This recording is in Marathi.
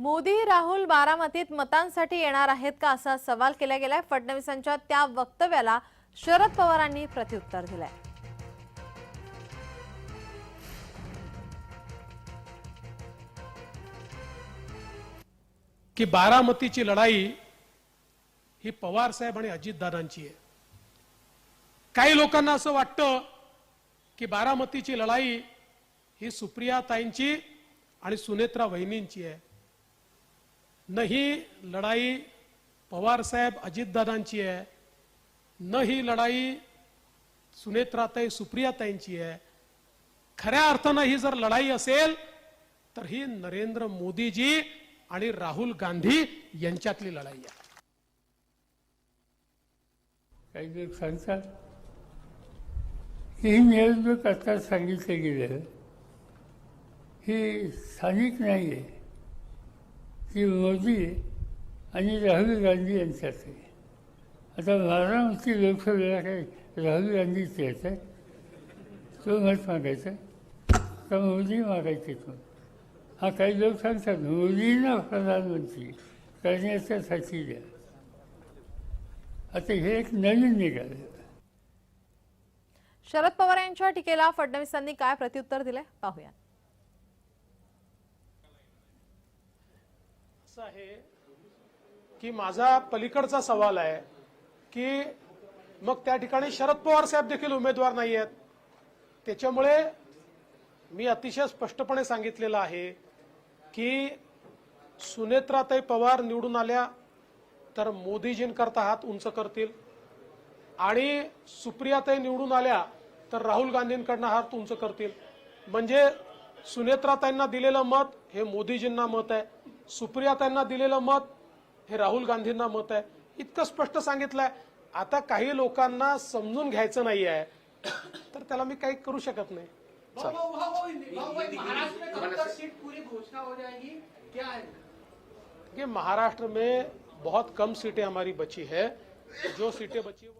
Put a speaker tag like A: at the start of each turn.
A: मोदी राहुल बारामतीत मतांसाठी येणार आहेत का असा सवाल केला गेलाय. फडणवीसांच्या त्या वक्तव्याला शरद पवारांनी प्रत्युत्तर दिलंय.
B: की बारामतीची लढाई ही पवार साहेब आणि अजितदादांची आहे. काही लोकांना असं वाटतं की बारामतीची लढाई ही सुप्रिया ताईंची आणि सुनेत्रा वहिनींची आहे. न ही लढाई पवार साहेब अजितदादांची आहे न ही लढाई सुनेत्राताई सुप्रियाताईंची आहे. खऱ्या अर्थानं ही जर लढाई असेल तर ही नरेंद्र मोदीजी आणि राहुल गांधी यांच्यातली लढाई आहे.
C: काही सांगतात ही निवडणूक आता सांगितलं गेलं? ही स्थानिक नाही आहे ती मोदी आणि राहुल गांधी यांच्यात आहे आता बारामती लोकसभेला काही राहुल गांधीच येत आहे. तो मत मागायचा का मोदी मागायचे तो हा काही लोक सांगतात मोदींना प्रधानमंत्री करण्याच्यासाठी द्या. आता हे एक नवीन निघालं.
A: शरद पवार यांच्या टीकेला फडणवीसांनी काय प्रत्युत्तर दिले पाहूया.
B: असं आहे की माझा पलीकडचा सवाल आहे की मग त्या ठिकाणी शरद पवार साहेब देखील उमेदवार नाही आहेत. त्याच्यामुळे मी अतिशय स्पष्टपणे सांगितलेलं आहे की सुनेत्राताई पवार निवडून आल्या तर मोदीजींकरता हात उंच करतील आणि सुप्रियाताई निवडून आल्या तर राहुल गांधींकडनं हात उंच करतील. म्हणजे सुनेत्राताईंना दिलेलं मत हे मोदीजींना मत आहे. सुप्रियाताईंना दिलेलं मत हे राहुल गांधींना मत आहे. इतकं स्पष्ट सांगितलंय. आता काही लोकांना समजून घ्यायचं नाही आहे तर त्याला मी काही करू शकत नाही.
D: महाराष्ट्र में कब तक सीट पूरी घोषणा हो जाएगी. क्या है?
B: कि महाराष्ट्र में बहुत कम सीटें हमारी बची है. जो सीटें बची है